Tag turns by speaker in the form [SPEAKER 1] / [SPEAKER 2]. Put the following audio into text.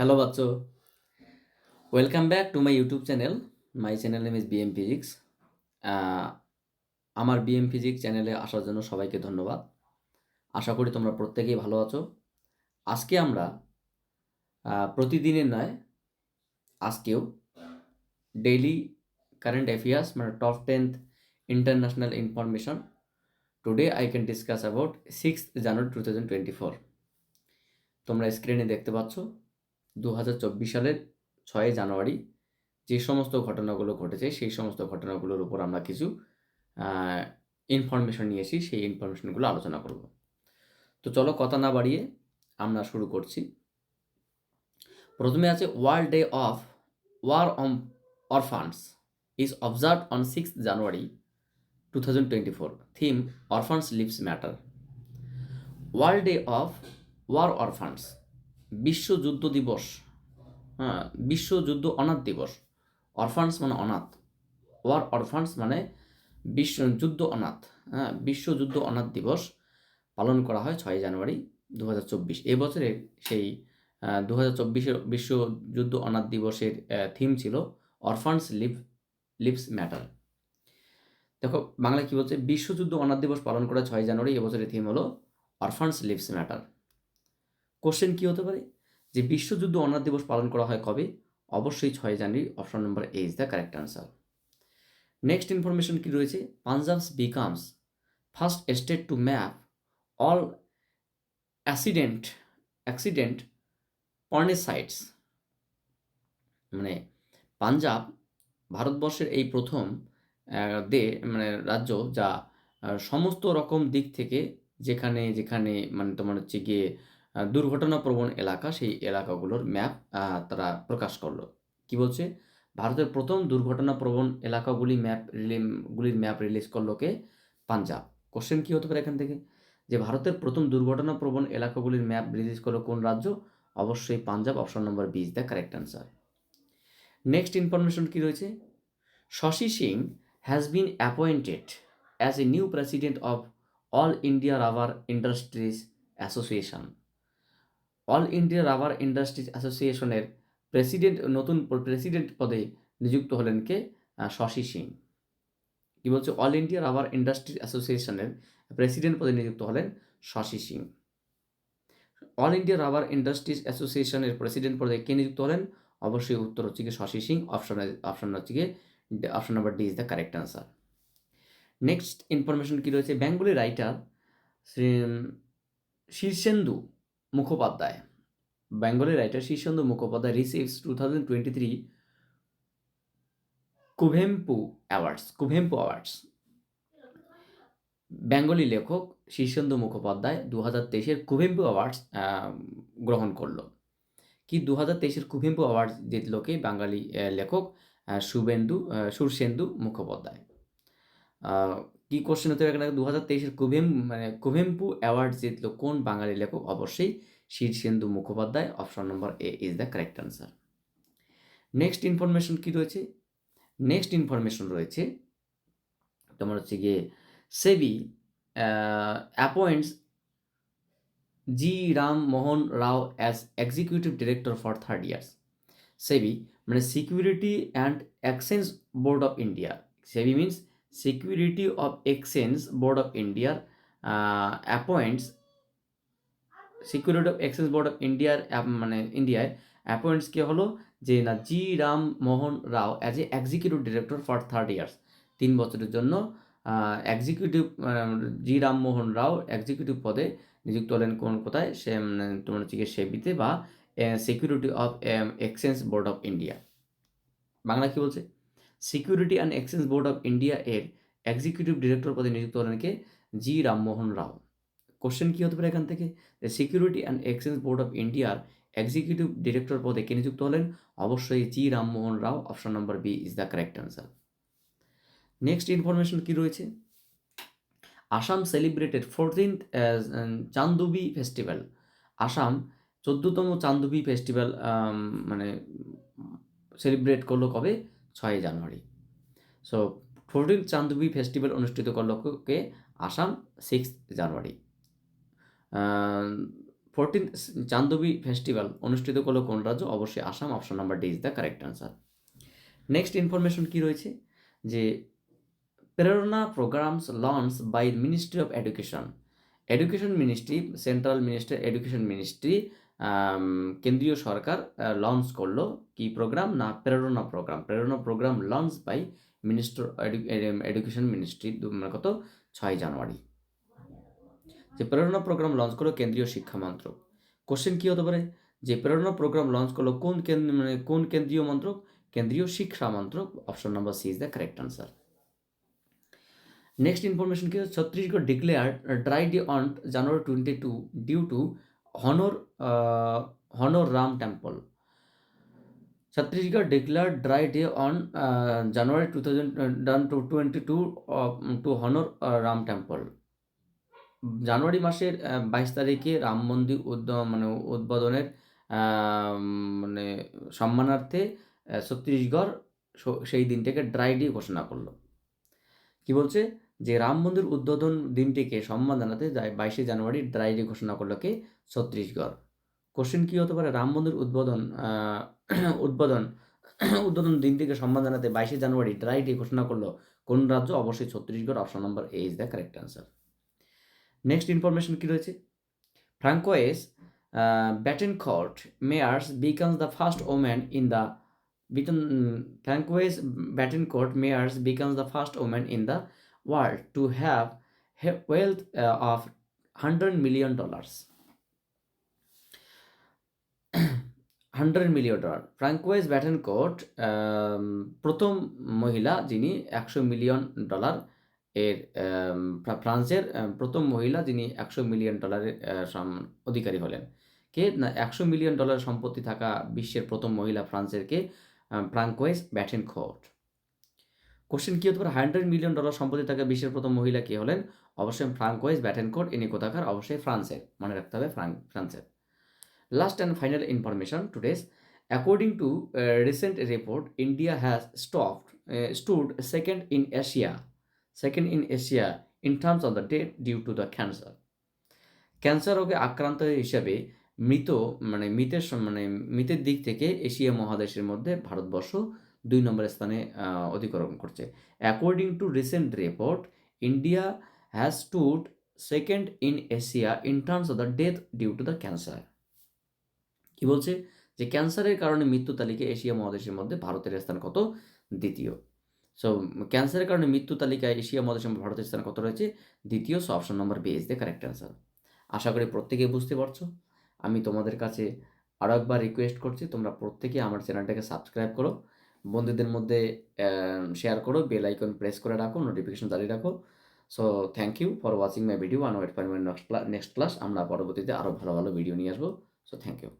[SPEAKER 1] Batso. Welcome back to my YouTube channel. My channel name is BM Physics. আহ, আমার BM physics চ্যানেলে আসার জন্য সবাইকে ধন্যবাদ আশা করি তোমরা প্রত্যেকেই ভালো আছো আজকে আমরা প্রতিদিনের নয় আজকেও ডেইলি কারেন্ট অ্যাফেয়ার্স মানে top tenth international information today I can discuss about six January two thousand twenty four তোমরা স্ক্রিনে দেখতে পাচ্ছ দু হাজার চব্বিশ সালের ছয় জানুয়ারি যে সমস্ত ঘটনাগুলো ঘটেছে, সেই সমস্ত ঘটনাগুলোর উপর আমরা কিছু ইনফরমেশন নিয়ে এসি সেই ইনফরমেশনগুলো আলোচনা করব। তো চলো কথা না বাড়িয়ে আমরা শুরু করছি। প্রথমে আছে world day of war on orphans is observe on six January two thousand twenty four theme orphans lives matter world day of war orphans বিশ্ব যুদ্ধ দিবস হ্যাঁ বিশ্ব যুদ্ধ অনাথ দিবস অরফান্স মানে অনাথ ওয়ার অরফান্স মানে বিশ্ব যুদ্ধ অনাথ হ্যাঁ বিশ্ব যুদ্ধ অনাথ দিবস পালন করা হয় ছয় জানুয়ারি দু হাজার চব্বিশ এবছরের সেই দু হাজার চব্বিশের বিশ্ব যুদ্ধ অনাথ দিবসের থিম ছিল অরফান্স লিভ লিভস ম্যাটার দেখো বাংলা কী বলছে? বিশ্বযুদ্ধ অনাথ দিবস পালন করা ছয় জানুয়ারি এবছরের থিম হলো অরফান্স লিভস ম্যাটার কোশ্চেন কি হতে পারে? যে বিশ্বযুদ্ধ অনাথ দিবস পালন করা হয় কবে? অবশ্যই ছয় জানুয়ারি option number A is the correct answer next information কি রয়েছে? Punjab's becomes first state to map all accident accident prone sites মানে পাঞ্জাব ভারতবর্ষের এই প্রথম দে মানে রাজ্য যা সমস্ত রকম দিক থেকে যেখানে যেখানে মানে তোমার হচ্ছে গিয়ে দুর্ঘটনাপ্রবণ এলাকা, সেই এলাকাগুলোর ম্যাপ তারা প্রকাশ করল। কি বলছে? ভারতের প্রথম দুর্ঘটনাপ্রবণ এলাকাগুলি ম্যাপ গুলির ম্যাপ রিলিজ করল কে? পাঞ্জাব। কোশ্চেন কি হতে পারে এখান থেকে? যে ভারতের প্রথম দুর্ঘটনাপ্রবণ এলাকাগুলির ম্যাপ রিলিজ করল কোন রাজ্য? অবশ্যই Punjab option number B is the correct answer next information কি রয়েছে? Shashi Singh has been appointed as a new president of all India rubber industries association all India rubber industries অ্যাসোসিয়েশনের president, নতুন president পদে নিযুক্ত হলেন কে? শশী সিং কি বলছে? অল ইন্ডিয়া রাবার ইন্ডাস্ট্রিজ অ্যাসোসিয়েশনের প্রেসিডেন্ট পদে নিযুক্ত হলেন Shashi Singh all India rubber industries অ্যাসোসিয়েশনের প্রেসিডেন্ট পদে কে নিযুক্ত হলেন? অবশ্যই উত্তর হচ্ছে গিয়ে শশী সিং অপশন অপশন হচ্ছে গিয়ে option number D is the correct answer next information কী রয়েছে? Bengali writer Shri Shirshendu Mukhopadhyay. Bengali writer Shirshendu Mukhopadhyay receives two thousand twenty three Kuvempu awards Kuvempu awards Bengali লেখক শীর্ষেন্দু মুখোপাধ্যায় দু হাজার তেইশের কুভেম্পু অ্যাওয়ার্ডস গ্রহণ করল। কি দু হাজার তেইশের কুভেম্পু অ্যাওয়ার্ড জিতল বাঙালি লেখক শুভেন্দু সুরসেন্দু মুখোপাধ্যায়। কি কোশ্চেন হতে পারে? দু হাজার তেইশের কুভেম মানে কুভেম্পু অ্যাওয়ার্ড জিতল কোন বাঙালি লেখক? অবশ্যই Shirshendu Mukhopadhyay option number A is the correct answer next information কি রয়েছে? নেক্সট ইনফরমেশন রয়েছে তোমার হচ্ছে গিয়ে SEBI appoints G Ram Mohan Rao as executive director for third years SEBI মানে security and exchange board of India SEBI means security of exchange board of ইন্ডিয়ার appoints security of exchange board of ইন্ডিয়ার মানে ইন্ডিয়ায় appoints কে হলো যে না G Ram Mohan Rao as a executive director for third years তিন বছরের জন্য executive G Rammohan Rao executive পদে নিযুক্ত হলেন কোন কোথায়? সে তোমার হচ্ছে সেবিতে বা security of exchange board of India. Bangla কি বলছে? Security and exchange board of India এর এক্সিকিউটিভ ডিরেক্টর পদে নিযুক্ত হলেন কে? জি রামমোহন রাও। কোশ্চেন কী হতে পারে এখান থেকে? Security and exchange board of ইন্ডিয়ার এক্সিকিউটিভ ডিরেক্টর পদে কে নিযুক্ত হলেন? অবশ্যই G Rammohan Rao. Option number B is the correct answer next information কী রয়েছে? Assam celebrated fourteenth Chandubi festival Assam চোদ্দোতম Chandubi festival মানে সেলিব্রেট করল কবে? ছয় জানুয়ারি। সো ফোরটিন্থ চান্দুবি ফেস্টিভ্যাল অনুষ্ঠিত করল কে? Assam six January. Fourteen Chandubi festival অনুষ্ঠিত করল কোন রাজ্য? অবশ্যই Assam option number D is the correct answer next information কী রয়েছে? যে, Prerana programmes launch by ministry of education education ministry central ministry education ministry কেন্দ্রীয় সরকার লঞ্চ করল কি প্রোগ্রাম না, Prerana program Prerana program launch by minister education ministry মানে কত? ছয় জানুয়ারি। যে প্রেরণা প্রোগ্রাম লঞ্চ করল কেন্দ্রীয় শিক্ষা মন্ত্রক। কোশ্চেন কী হতে পারে? যে প্রেরণা প্রোগ্রাম লঞ্চ করল কোন কেন্দ্র মানে কোন কেন্দ্রীয় মন্ত্রক? কেন্দ্রীয় শিক্ষা মন্ত্রক। Option number C is the correct answer next information কি Chhattisgarh declare dry day on January twenty two due to honour honour Ram temple. Chhattisgarh declare dry day on January two thousand done to twenty two honour Ram temple. জানুয়ারি মাসের বাইশ তারিখে রাম মন্দির উদ্ মানে উদ্বোধনের মানে সম্মানার্থে ছত্তিশগড় সেই দিনটাকে ড্রাই ডে ঘোষণা করল। কি বলছে? যে রাম মন্দির উদ্বোধন দিনটিকে সম্মান জানাতে যায় বাইশে জানুয়ারি ড্রাই ডে ঘোষণা করল কে? ছত্তিশগড়। কোশ্চেন কী হতে পারে? রাম মন্দির উদ্বোধন উদ্বোধন উদ্বোধন দিনটিকে সম্মান জানাতে বাইশে জানুয়ারি ড্রাই ডে ঘোষণা করল কোন রাজ্য? অবশ্যই Chhattisgarh option number A is the correct answer next information কী রয়েছে? Francoise Bettencourt Meyers becomes the first woman in the Beaton, Francois Bettencourt Meyers becomes the first woman in the world to have wealth uh, of 100 million dollars. 100 million dollar Francoise Bettencourt প্রথম মহিলা যিনি একশো million dollar এর ফ্রান্সের প্রথম মহিলা যিনি একশো মিলিয়ন ডলারের অধিকারী হলেন। কে? না একশো মিলিয়ন ডলার সম্পত্তি থাকা বিশ্বের প্রথম মহিলা ফ্রান্সের কে? ফ্রাঙ্কোয়েস ব্যাটেন খোর্ট কোশ্চেন কী হতে পারে? হান্ড্রেড মিলিয়ন ডলার সম্পত্তি থাকা বিশ্বের প্রথম মহিলা কে হলেন? অবশ্যই ফ্রাঙ্কোয়েস ব্যাটেন কোর্ট ইনি কোথাকার অবশ্যই ফ্রান্সের মনে রাখতে হবে ফ্রাঙ্ক ফ্রান্সের last and final information today's according to recent report India has stopped stood second in Asia second in Asia in terms of the death due to the cancer cancer রোগে আক্রান্ত হিসাবে মৃত মানে মৃতের মানে মৃতের দিক থেকে এশিয়া মহাদেশের মধ্যে ভারতবর্ষ দুই নম্বর স্থানে অধিকরণ করছে। According to recent report India has stood second in Asia in terms of the death due to the cancer কি বলছে? যে ক্যান্সারের কারণে মৃত্যু তালিকা এশিয়া মহাদেশের মধ্যে ভারতের স্থান কত? দ্বিতীয়। সো ক্যান্সারের কারণে মৃত্যু তালিকায় এশিয়া মহাদেশের মধ্যে ভারতের স্থান কত রয়েছে? দ্বিতীয় so option number B is the correct answer আশা করি প্রত্যেকেই বুঝতে পারছ। আমি তোমাদের কাছে আরও একবার রিকোয়েস্ট করছি, তোমরা প্রত্যেকে আমার চ্যানেলটাকে সাবস্ক্রাইব করো। বন্ধুদের মধ্যে শেয়ার করো বেল আইকন প্রেস করে রাখো নোটিফিকেশন চালিয়ে রাখো। So thank you for watching my video and wait for my next class আমরা পরবর্তীতে আরও ভালো ভালো ভিডিও নিয়ে আসব। So thank you